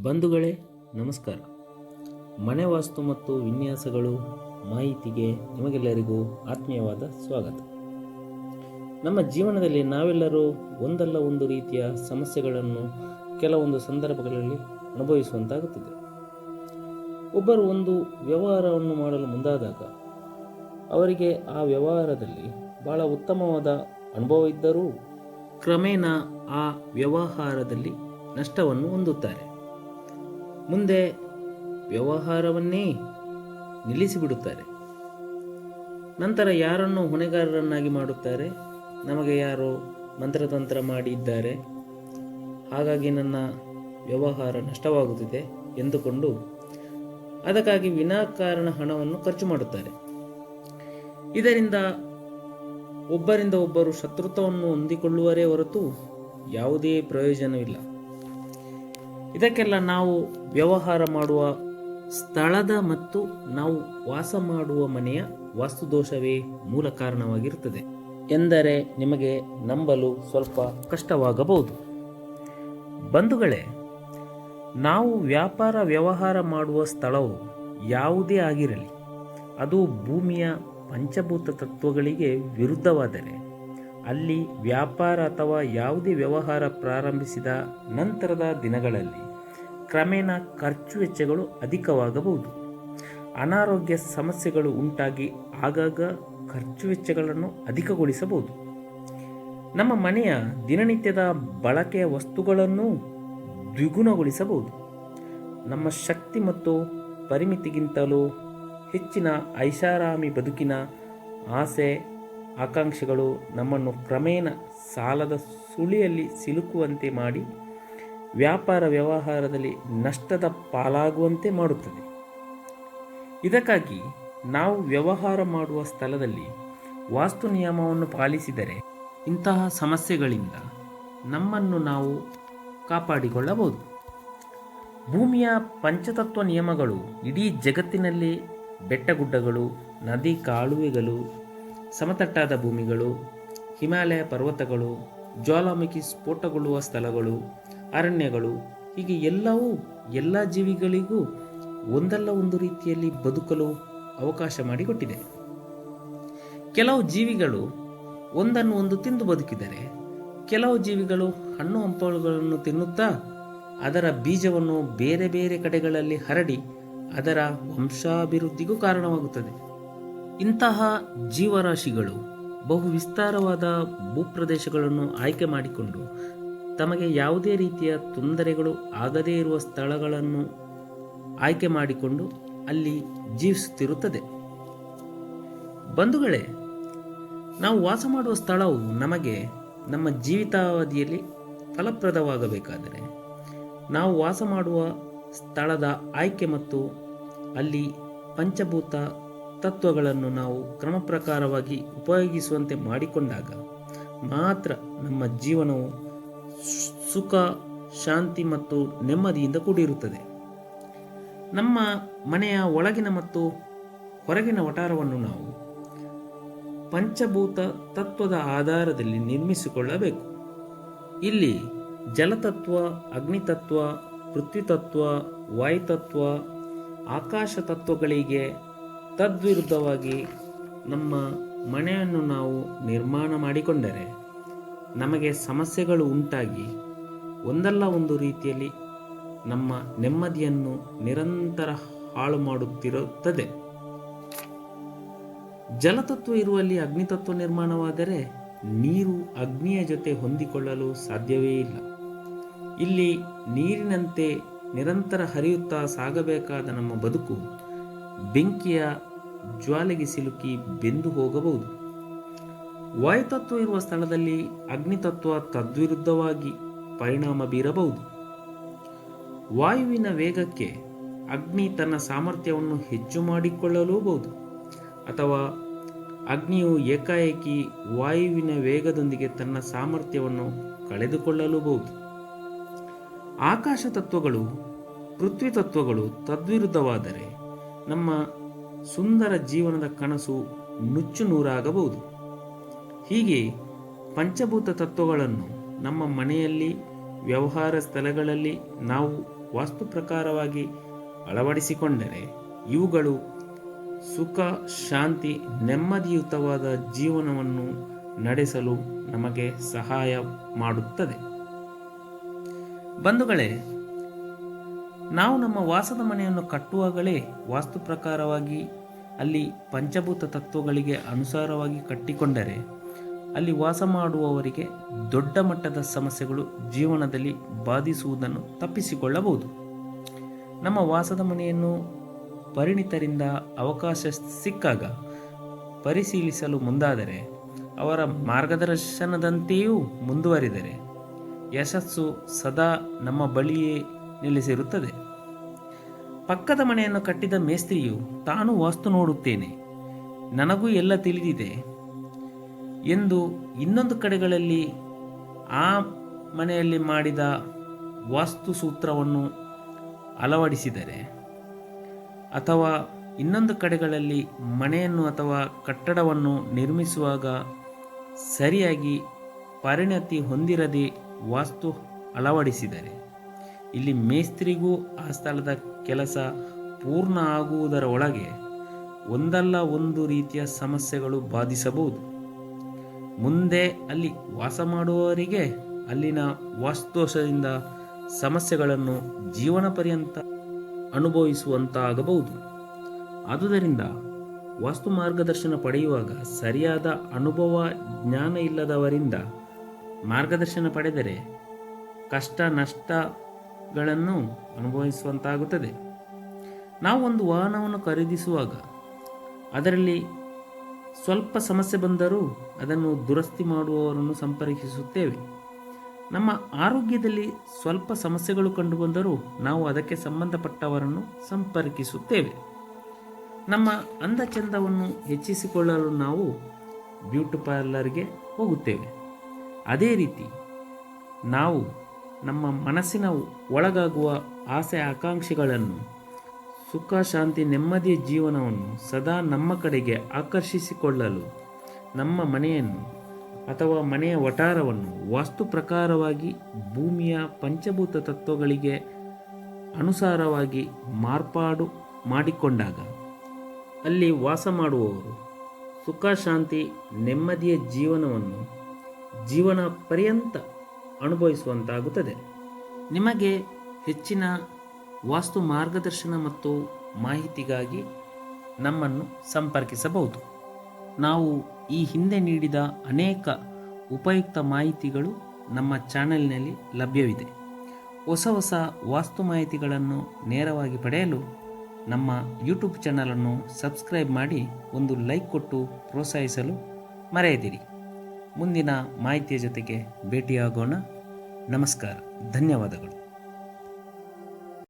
ಬಂಧುಗಳೇ, ನಮಸ್ಕಾರ. ಮನೆ ವಾಸ್ತು ಮತ್ತು ವಿನ್ಯಾಸಗಳು ಮಾಹಿತಿಗೆ ನಿಮಗೆಲ್ಲರಿಗೂ ಆತ್ಮೀಯವಾದ ಸ್ವಾಗತ. ನಮ್ಮ ಜೀವನದಲ್ಲಿ ನಾವೆಲ್ಲರೂ ಒಂದಲ್ಲ ಒಂದು ರೀತಿಯ ಸಮಸ್ಯೆಗಳನ್ನು ಕೆಲವೊಂದು ಸಂದರ್ಭಗಳಲ್ಲಿ ಅನುಭವಿಸುವಂತಾಗುತ್ತದೆ. ಒಬ್ಬರು ಒಂದು ವ್ಯವಹಾರವನ್ನು ಮಾಡಲು ಮುಂದಾದಾಗ, ಅವರಿಗೆ ಆ ವ್ಯವಹಾರದಲ್ಲಿ ಬಹಳ ಉತ್ತಮವಾದ ಅನುಭವ ಇದ್ದರೂ ಕ್ರಮೇಣ ಆ ವ್ಯವಹಾರದಲ್ಲಿ ನಷ್ಟವನ್ನು ಹೊಂದುತ್ತಾರೆ. ಮುಂದೆ ವ್ಯವಹಾರವನ್ನೇ ನಿಲ್ಲಿಸಿಬಿಡುತ್ತಾರೆ. ನಂತರ ಯಾರನ್ನು ಹೊಣೆಗಾರರನ್ನಾಗಿ ಮಾಡುತ್ತಾರೆ? ನಮಗೆ ಯಾರು ಮಂತ್ರತಂತ್ರ ಮಾಡಿದ್ದಾರೆ. ಹಾಗಾಗಿ ನನ್ನ ವ್ಯವಹಾರ ನಷ್ಟವಾಗುತ್ತಿದೆ ಎಂದುಕೊಂಡು ಅದಕ್ಕಾಗಿ ವಿನಾಕಾರಣ ಹಣವನ್ನು ಖರ್ಚು ಮಾಡುತ್ತಾರೆ. ಇದರಿಂದ ಒಬ್ಬರಿಂದ ಒಬ್ಬರು ಶತ್ರುತ್ವವನ್ನು ಹೊಂದಿಕೊಳ್ಳುವರೇ ಹೊರತು ಯಾವುದೇ ಪ್ರಯೋಜನವಿಲ್ಲ. ಇದಕ್ಕೆಲ್ಲ ನಾವು ವ್ಯವಹಾರ ಮಾಡುವ ಸ್ಥಳದ ಮತ್ತು ನಾವು ವಾಸ ಮಾಡುವ ಮನೆಯ ವಾಸ್ತುದೋಷವೇ ಮೂಲ ಕಾರಣವಾಗಿರುತ್ತದೆ ಎಂದರೆ ನಿಮಗೆ ನಂಬಲು ಸ್ವಲ್ಪ ಕಷ್ಟವಾಗಬಹುದು. ಬಂಧುಗಳೇ, ನಾವು ವ್ಯಾಪಾರ ವ್ಯವಹಾರ ಮಾಡುವ ಸ್ಥಳವು ಯಾವುದೇ ಆಗಿರಲಿ, ಅದು ಭೂಮಿಯ ಪಂಚಭೂತ ತತ್ವಗಳಿಗೆ ವಿರುದ್ಧವಾದರೆ ಅಲ್ಲಿ ವ್ಯಾಪಾರ ಅಥವಾ ಯಾವುದೇ ವ್ಯವಹಾರ ಪ್ರಾರಂಭಿಸಿದ ನಂತರದ ದಿನಗಳಲ್ಲಿ ಕ್ರಮೇಣ ಖರ್ಚು ವೆಚ್ಚಗಳು ಅಧಿಕವಾಗಬಹುದು. ಅನಾರೋಗ್ಯ ಸಮಸ್ಯೆಗಳು ಉಂಟಾಗಿ ಆಗಾಗ ಖರ್ಚು ವೆಚ್ಚಗಳನ್ನು ಅಧಿಕಗೊಳಿಸಬಹುದು. ನಮ್ಮ ಮನೆಯ ದಿನನಿತ್ಯದ ಬಳಕೆಯ ವಸ್ತುಗಳನ್ನು ದ್ವಿಗುಣಗೊಳಿಸಬಹುದು. ನಮ್ಮ ಶಕ್ತಿ ಮತ್ತು ಪರಿಮಿತಿಗಿಂತಲೂ ಹೆಚ್ಚಿನ ಐಷಾರಾಮಿ ಬದುಕಿನ ಆಸೆ ಆಕಾಂಕ್ಷೆಗಳು ನಮ್ಮನ್ನು ಕ್ರಮೇಣ ಸಾಲದ ಸುಳಿಯಲ್ಲಿ ಸಿಲುಕುವಂತೆ ಮಾಡಿ ವ್ಯಾಪಾರ ವ್ಯವಹಾರದಲ್ಲಿ ನಷ್ಟದ ಪಾಲಾಗುವಂತೆ ಮಾಡುತ್ತದೆ. ಇದಕ್ಕಾಗಿ ನಾವು ವ್ಯವಹಾರ ಮಾಡುವ ಸ್ಥಳದಲ್ಲಿ ವಾಸ್ತು ನಿಯಮವನ್ನು ಪಾಲಿಸಿದರೆ ಇಂತಹ ಸಮಸ್ಯೆಗಳಿಂದ ನಮ್ಮನ್ನು ನಾವು ಕಾಪಾಡಿಕೊಳ್ಳಬಹುದು. ಭೂಮಿಯ ಪಂಚತತ್ವ ನಿಯಮಗಳು ಇಡೀ ಜಗತ್ತಿನಲ್ಲಿ ಬೆಟ್ಟಗುಡ್ಡಗಳು, ನದಿ ಕಾಲುವೆಗಳು ಸಮತಟ್ಟಾದ ಭೂಮಿಗಳು, ಹಿಮಾಲಯ ಪರ್ವತಗಳು, ಜ್ವಾಲಾಮುಖಿ ಸ್ಫೋಟಗೊಳ್ಳುವ ಸ್ಥಳಗಳು, ಅರಣ್ಯಗಳು, ಹೀಗೆ ಎಲ್ಲವೂ ಎಲ್ಲ ಜೀವಿಗಳಿಗೂ ಒಂದಲ್ಲ ಒಂದು ರೀತಿಯಲ್ಲಿ ಬದುಕಲು ಅವಕಾಶ ಮಾಡಿಕೊಟ್ಟಿದೆ. ಕೆಲವು ಜೀವಿಗಳು ಒಂದನ್ನು ಒಂದು ತಿಂದು ಬದುಕಿದರೆ, ಕೆಲವು ಜೀವಿಗಳು ಹಣ್ಣು ಹಂಪಲುಗಳನ್ನು ತಿನ್ನುತ್ತಾ ಅದರ ಬೀಜವನ್ನು ಬೇರೆ ಬೇರೆ ಕಡೆಗಳಲ್ಲಿ ಹರಡಿ ಅದರ ವಂಶಾಭಿವೃದ್ಧಿಗೂ ಕಾರಣವಾಗುತ್ತದೆ. ಇಂತಹ ಜೀವರಾಶಿಗಳು ಬಹು ವಿಸ್ತಾರವಾದ ಭೂಪ್ರದೇಶಗಳನ್ನು ಆಯ್ಕೆ ಮಾಡಿಕೊಂಡು ತಮಗೆ ಯಾವುದೇ ರೀತಿಯ ತೊಂದರೆಗಳು ಆಗದೇ ಇರುವ ಸ್ಥಳಗಳನ್ನು ಆಯ್ಕೆ ಮಾಡಿಕೊಂಡು ಅಲ್ಲಿ ಜೀವಿಸುತ್ತಿರುತ್ತದೆ. ಬಂಧುಗಳೇ, ನಾವು ವಾಸ ಮಾಡುವ ಸ್ಥಳವು ನಮಗೆ ನಮ್ಮ ಜೀವಿತಾವಧಿಯಲ್ಲಿ ಫಲಪ್ರದವಾಗಬೇಕಾದರೆ ನಾವು ವಾಸ ಮಾಡುವ ಸ್ಥಳದ ಆಯ್ಕೆ ಮತ್ತು ಅಲ್ಲಿ ಪಂಚಭೂತ ತತ್ವಗಳನ್ನು ನಾವು ಕ್ರಮ ಪ್ರಕಾರವಾಗಿ ಉಪಯೋಗಿಸುವಂತೆ ಮಾಡಿಕೊಂಡಾಗ ಮಾತ್ರ ನಮ್ಮ ಜೀವನವು ಸುಖ, ಶಾಂತಿ ಮತ್ತು ನೆಮ್ಮದಿಯಿಂದ ಕೂಡಿರುತ್ತದೆ. ನಮ್ಮ ಮನೆಯ ಒಳಗಿನ ಮತ್ತು ಹೊರಗಿನ ವಟಾರವನ್ನು ನಾವು ಪಂಚಭೂತ ತತ್ವದ ಆಧಾರದಲ್ಲಿ ನಿರ್ಮಿಸಿಕೊಳ್ಳಬೇಕು. ಇಲ್ಲಿ ಜಲತತ್ವ, ಅಗ್ನಿತತ್ವ, ಪೃಥ್ವಿತತ್ವ, ವಾಯುತತ್ವ, ಆಕಾಶ ತತ್ವಗಳಿಗೆ ತದ್ವಿರುದ್ಧವಾಗಿ ನಮ್ಮ ಮನೆಯನ್ನು ನಾವು ನಿರ್ಮಾಣ ಮಾಡಿಕೊಂಡರೆ ನಮಗೆ ಸಮಸ್ಯೆಗಳು ಉಂಟಾಗಿ ಒಂದಲ್ಲ ಒಂದು ರೀತಿಯಲ್ಲಿ ನಮ್ಮ ನೆಮ್ಮದಿಯನ್ನು ನಿರಂತರ ಹಾಳು ಮಾಡುತ್ತಿರುತ್ತದೆ. ಜಲತತ್ವ ಇರುವಲ್ಲಿ ಅಗ್ನಿತತ್ವ ನಿರ್ಮಾಣವಾದರೆ ನೀರು ಅಗ್ನಿಯ ಜೊತೆ ಹೊಂದಿಕೊಳ್ಳಲು ಸಾಧ್ಯವೇ ಇಲ್ಲ. ಇಲ್ಲಿ ನೀರಿನಂತೆ ನಿರಂತರ ಹರಿಯುತ್ತಾ ಸಾಗಬೇಕಾದ ನಮ್ಮ ಬದುಕು ಬೆಂಕಿಯ ಜ್ವಾಲೆಗೆ ಸಿಲುಕಿ ಬೆಂದು ಹೋಗಬಹುದು. ವಾಯುತತ್ವ ಇರುವ ಸ್ಥಳದಲ್ಲಿ ಅಗ್ನಿತತ್ವ ತದ್ವಿರುದ್ಧವಾಗಿ ಪರಿಣಾಮ ಬೀರಬಹುದು. ವಾಯುವಿನ ವೇಗಕ್ಕೆ ಅಗ್ನಿ ತನ್ನ ಸಾಮರ್ಥ್ಯವನ್ನು ಹೆಚ್ಚು ಮಾಡಿಕೊಳ್ಳಲೂಬಹುದು. ಅಥವಾ ಅಗ್ನಿಯು ಏಕಾಏಕಿ ವಾಯುವಿನ ವೇಗದೊಂದಿಗೆ ತನ್ನ ಸಾಮರ್ಥ್ಯವನ್ನು ಕಳೆದುಕೊಳ್ಳಲೂಬಹುದು. ಆಕಾಶ ತತ್ವಗಳು, ಪೃಥ್ವಿ ತತ್ವಗಳು ತದ್ವಿರುದ್ಧವಾದರೆ ನಮ್ಮ ಸುಂದರ ಜೀವನದ ಕನಸು ನುಚ್ಚು ನೂರಾಗಬಹುದು. ಹೀಗೆ ಪಂಚಭೂತ ತತ್ವಗಳನ್ನು ನಮ್ಮ ಮನೆಯಲ್ಲಿ, ವ್ಯವಹಾರ ಸ್ಥಳಗಳಲ್ಲಿ ನಾವು ವಾಸ್ತು ಪ್ರಕಾರವಾಗಿ ಅಳವಡಿಸಿಕೊಂಡರೆ ಇವುಗಳು ಸುಖ, ಶಾಂತಿ, ನೆಮ್ಮದಿಯುತವಾದ ಜೀವನವನ್ನು ನಡೆಸಲು ನಮಗೆ ಸಹಾಯ ಮಾಡುತ್ತದೆ. ಬಂಧುಗಳೇ ನಾವು ನಮ್ಮ ವಾಸದ ಮನೆಯನ್ನು ಕಟ್ಟುವಾಗಲೇ ವಾಸ್ತು ಪ್ರಕಾರವಾಗಿ ಅಲ್ಲಿ ಪಂಚಭೂತ ತತ್ವಗಳಿಗೆ ಅನುಸಾರವಾಗಿ ಕಟ್ಟಿಕೊಂಡರೆ ಅಲ್ಲಿ ವಾಸ ಮಾಡುವವರಿಗೆ ದೊಡ್ಡ ಮಟ್ಟದ ಸಮಸ್ಯೆಗಳು ಜೀವನದಲ್ಲಿ ಬಾಧಿಸುವುದನ್ನು ತಪ್ಪಿಸಿಕೊಳ್ಳಬಹುದು. ನಮ್ಮ ವಾಸದ ಮನೆಯನ್ನು ಪರಿಣಿತರಿಂದ ಅವಕಾಶ ಸಿಕ್ಕಾಗ ಪರಿಶೀಲಿಸಲು ಮುಂದಾದರೆ ಅವರ ಮಾರ್ಗದರ್ಶನದಂತೆಯೂ ಮುಂದುವರಿದರೆ ಯಶಸ್ಸು ಸದಾ ನಮ್ಮ ಬಳಿಯೇ ನೆಲೆಸಿರುತ್ತದೆ ಪಕ್ಕದ ಮನೆಯನ್ನು ಕಟ್ಟಿದ ಮೇಸ್ತ್ರಿಯು, ತಾನು ವಾಸ್ತು ನೋಡುತ್ತೇನೆ. ನನಗೂ ಎಲ್ಲ ತಿಳಿದಿದೆ. ಎಂದು ಇನ್ನೊಂದು ಕಡೆಗಳಲ್ಲಿ ಆ ಮನೆಯಲ್ಲಿ ಮಾಡಿದ ವಾಸ್ತು ಸೂತ್ರವನ್ನು ಅಳವಡಿಸಿದರೆ, ಅಥವಾ ಇನ್ನೊಂದು ಕಡೆಗಳಲ್ಲಿ ಮನೆಯನ್ನು ಅಥವಾ ಕಟ್ಟಡವನ್ನು ನಿರ್ಮಿಸುವಾಗ ಸರಿಯಾಗಿ ಪರಿಣತಿ ಹೊಂದಿರದೆ ವಾಸ್ತು ಅಳವಡಿಸಿದರೆ ಇಲ್ಲಿ ಮೇಸ್ತ್ರಿಗೂ ಆ ಸ್ಥಳದ ಕೆಲಸ ಪೂರ್ಣ ಆಗುವುದರ ಒಳಗೆ ಒಂದಲ್ಲ ಒಂದು ರೀತಿಯ ಸಮಸ್ಯೆಗಳು ಬಾಧಿಸಬಹುದು. ಮುಂದೆ ಅಲ್ಲಿ ವಾಸ ಮಾಡುವವರಿಗೆ ಅಲ್ಲಿನ ವಾಸ್ತುದೋಷದಿಂದ ಸಮಸ್ಯೆಗಳನ್ನು ಜೀವನ ಪರ್ಯಂತ ಅನುಭವಿಸುವಂತಾಗಬಹುದು. ಆದುದರಿಂದ ವಾಸ್ತು ಮಾರ್ಗದರ್ಶನ ಪಡೆಯುವಾಗ ಸರಿಯಾದ ಅನುಭವ ಜ್ಞಾನ ಇಲ್ಲದವರಿಂದ ಮಾರ್ಗದರ್ಶನ ಪಡೆದರೆ ಕಷ್ಟ ನಷ್ಟಗಳನ್ನು ಅನುಭವಿಸುವಂತಾಗುತ್ತದೆ. ನಾವು ಒಂದು ವಾಹನವನ್ನು ಖರೀದಿಸುವಾಗ ಅದರಲ್ಲಿ ಸ್ವಲ್ಪ ಸಮಸ್ಯೆ ಬಂದರೂ ಅದನ್ನು ದುರಸ್ತಿ ಮಾಡುವವರನ್ನು ಸಂಪರ್ಕಿಸುತ್ತೇವೆ. ನಮ್ಮ ಆರೋಗ್ಯದಲ್ಲಿ ಸ್ವಲ್ಪ ಸಮಸ್ಯೆಗಳು ಕಂಡುಬಂದರೂ ನಾವು ಅದಕ್ಕೆ ಸಂಬಂಧಪಟ್ಟವರನ್ನು ಸಂಪರ್ಕಿಸುತ್ತೇವೆ. ನಮ್ಮ ಅಂದ ಚಂದವನ್ನು ಹೆಚ್ಚಿಸಿಕೊಳ್ಳಲು ನಾವು ಬ್ಯೂಟಿ ಪಾರ್ಲರ್ಗೆ ಹೋಗುತ್ತೇವೆ. ಅದೇ ರೀತಿ ನಾವು ನಮ್ಮ ಮನಸ್ಸಿನ ಒಳಗಾಗುವ ಆಸೆ ಆಕಾಂಕ್ಷೆಗಳನ್ನು, ಸುಖ, ಶಾಂತಿ ನೆಮ್ಮದಿಯ ಜೀವನವನ್ನು ಸದಾ ನಮ್ಮ ಕಡೆಗೆ ಆಕರ್ಷಿಸಿಕೊಳ್ಳಲು ನಮ್ಮ ಮನೆಯನ್ನು ಅಥವಾ ಮನೆಯ ವಟಾರವನ್ನು ವಾಸ್ತು ಪ್ರಕಾರವಾಗಿ ಭೂಮಿಯ ಪಂಚಭೂತ ತತ್ವಗಳಿಗೆ ಅನುಸಾರವಾಗಿ ಮಾರ್ಪಾಡು ಮಾಡಿಕೊಂಡಾಗ, ಅಲ್ಲಿ ವಾಸ ಮಾಡುವವರು ಸುಖ, ಶಾಂತಿ, ನೆಮ್ಮದಿಯ ಜೀವನವನ್ನು ಜೀವನ ಪರ್ಯಂತ ಅನುಭವಿಸುವಂತಾಗುತ್ತದೆ. ನಿಮಗೆ ಹೆಚ್ಚಿನ ವಾಸ್ತು ಮಾರ್ಗದರ್ಶನ ಮತ್ತು ಮಾಹಿತಿಗಾಗಿ ನಮ್ಮನ್ನು ಸಂಪರ್ಕಿಸಬಹುದು. ನಾವು ಈ ಹಿಂದೆ ನೀಡಿದ ಅನೇಕ ಉಪಯುಕ್ತ ಮಾಹಿತಿಗಳು ನಮ್ಮ ಚಾನೆಲ್ನಲ್ಲಿ ಲಭ್ಯವಿದೆ. ಹೊಸ ಹೊಸ ವಾಸ್ತು ಮಾಹಿತಿಗಳನ್ನು ನೇರವಾಗಿ ಪಡೆಯಲು ನಮ್ಮ ಯೂಟ್ಯೂಬ್ ಚಾನಲನ್ನು ಸಬ್ಸ್ಕ್ರೈಬ್ ಮಾಡಿ ಒಂದು ಲೈಕ್ ಕೊಟ್ಟು ಪ್ರೋತ್ಸಾಹಿಸಲು ಮರೆಯದಿರಿ. ಮುಂದಿನ ಮಾಹಿತಿಯ ಜೊತೆಗೆ ಭೇಟಿಯಾಗೋಣ. ನಮಸ್ಕಾರ. ಧನ್ಯವಾದಗಳು.